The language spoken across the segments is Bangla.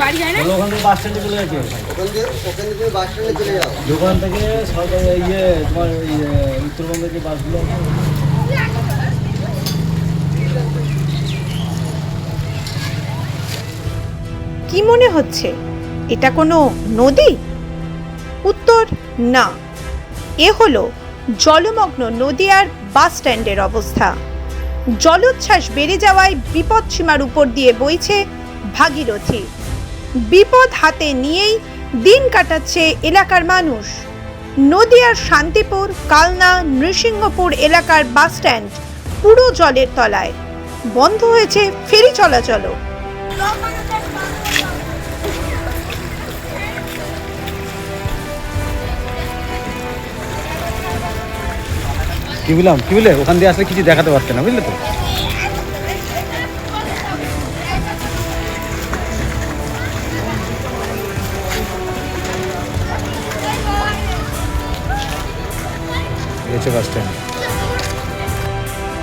বাড়ি যায় না? ওখান থেকে বাস স্ট্যান্ডে চলে গেছে ওখান থেকে ওখান থেকে বাস স্ট্যান্ডে চলে যাও। দোকান থেকে সরকারি ইয়ে তোমার ইয়ে উত্তরবঙ্গের যে বাসগুলো কি মনে হচ্ছে? এটা কোনো নদী? উত্তর না। এ হলো জলমগ্ন নদীয়ার বাস স্ট্যান্ডের অবস্থা। জলোচ্ছ্বাস বেড়ে যাওয়ায় বিপদ সীমার উপর দিয়ে বইছে ভাগীরথী। বিপদ হাতে নিয়েই দিন কাটাচ্ছে এলাকার মানুষ। নদিয়ার শান্তিপুর, কালনা, নৃসিংহপুর এলাকার বাস স্ট্যান্ড পুরো জলের তলায়। বন্ধ হয়েছে ফেরি চলাচলও। কি বললাম? কি বলে ওখান দিয়ে আসলে কিছু দেখাতে পারছে না, বুঝলে তো?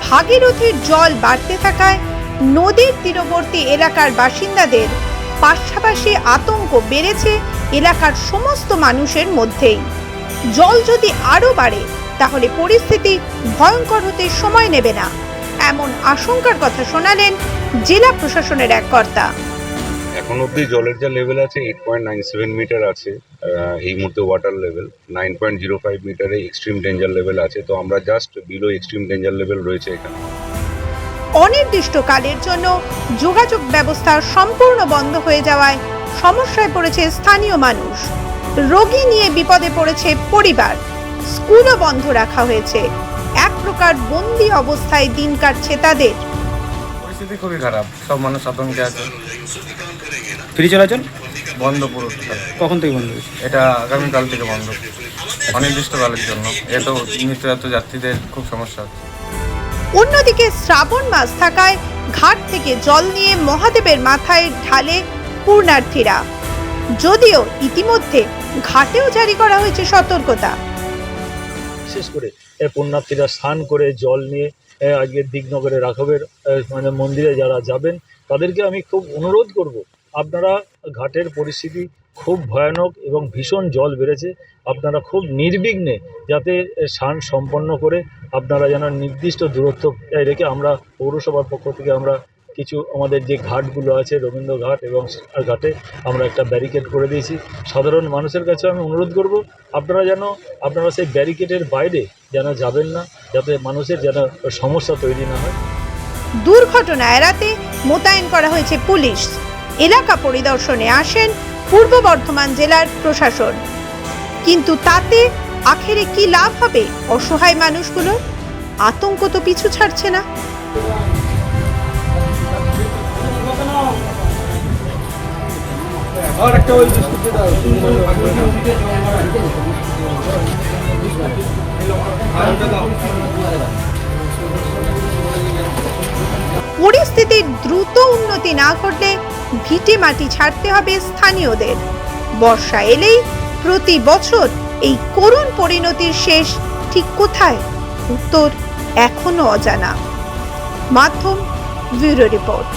ভাগীরথীর জল বাড়তে থাকায় নদীর তীরবর্তী এলাকার বাসিন্দাদের পাশাপাশি আতঙ্ক বেড়েছে এলাকার সমস্ত মানুষের মধ্যেই। জল যদি আরও বাড়ে তাহলে পরিস্থিতি ভয়ঙ্কর হতে সময় নেবে না। এমন আশঙ্কার কথা শোনালেন জেলা প্রশাসনের এক কর্তা। এখন অবধি জলের যা লেভেল আছে eight point nine seven metre আছে এই মুহূর্তে water level nine point zero five মিটারে এক্সট্রিম ডেঞ্জার লেভেল আছে। তো আমরা just below extreme danger level রয়েছে এখানে। অনির্দিষ্টকালের জন্য যোগাযোগ ব্যবস্থা সম্পূর্ণ বন্ধ হয়ে যাওয়ায় সমস্যায় পড়েছে স্থানীয় মানুষ। রোগী নিয়ে বিপদে পড়েছে পরিবার। স্কুলও বন্ধ রাখা হয়েছে। এক প্রকার বন্দি অবস্থায় দিন কাটছে তাদের। পরিস্থিতি খুবই খারাপ। সব মানুষ আতঙ্কে আছে। ফ্রি চলাচল বন্ধ পুরো কখন থেকে বন্ধ হয়েছে? এটা আগামীকাল থেকে বন্ধ। অনির্দিষ্টকালের জন্য। এত নিত্য এত যাত্রীদের খুব সমস্যা হচ্ছে। অন্যদিকে শ্রাবণ মাস থাকায় ঘাট থেকে জল নিয়ে মহাদেবের মাথায় ঢালে পূর্ণার্থীরা। যদিও ইতিমধ্যে ঘাটেও জারি করা হয়েছে সতর্কতা। বিশেষ করে পুণ্যার্থীরা স্নান করে জল নিয়ে এ, আজকে দিগনগরে রাঘবের মানে মন্দিরে যারা যাবেন তাদেরকে আমি খুব অনুরোধ করব। আপনারা ঘাটের পরিস্থিতি খুব ভয়ানক এবং ভীষণ জল বেড়েছে। আপনারা খুব নির্বিঘ্নে যাতে স্নান সম্পন্ন করে আপনারা যেন নির্দিষ্ট দূরত্ব রেখে আমরা পৌরসভার পক্ষ থেকে আমরা কিছু আমাদের যে ঘাটগুলো আছে, রবীন্দ্র ঘাট এবং ঘাটে আমরা একটা ব্যারিকেড করে দিয়েছি। সাধারণ মানুষের কাছে আমি অনুরোধ করব, আপনারা যেন, আপনারা সেই ব্যারিকেডের বাইরে যেন যাবেন না, যাতে মানুষের যেন সমস্যা তৈরি না হয়। দুর্ঘটনা এড়াতে মোতায়েন করা হয়েছে পুলিশ। এলাকা পরিদর্শনে আসেন পূর্ব বর্ধমান জেলার প্রশাসন। কিন্তু তাতে আখেরে কি লাভ হবে অসহায় মানুষগুলোর আতঙ্ক তো পিছু ছাড়ছে না। পরিস্থিতির দ্রুত উন্নতি না ঘটলে ভিটে মাটি ছাড়তে হবে স্থানীয়দের। বর্ষা এলেই প্রতি বছর এই করুণ পরিণতির শেষ ঠিক কোথায়? উত্তর এখনও অজানা। মাধ্যম ব্যুরো রিপোর্ট।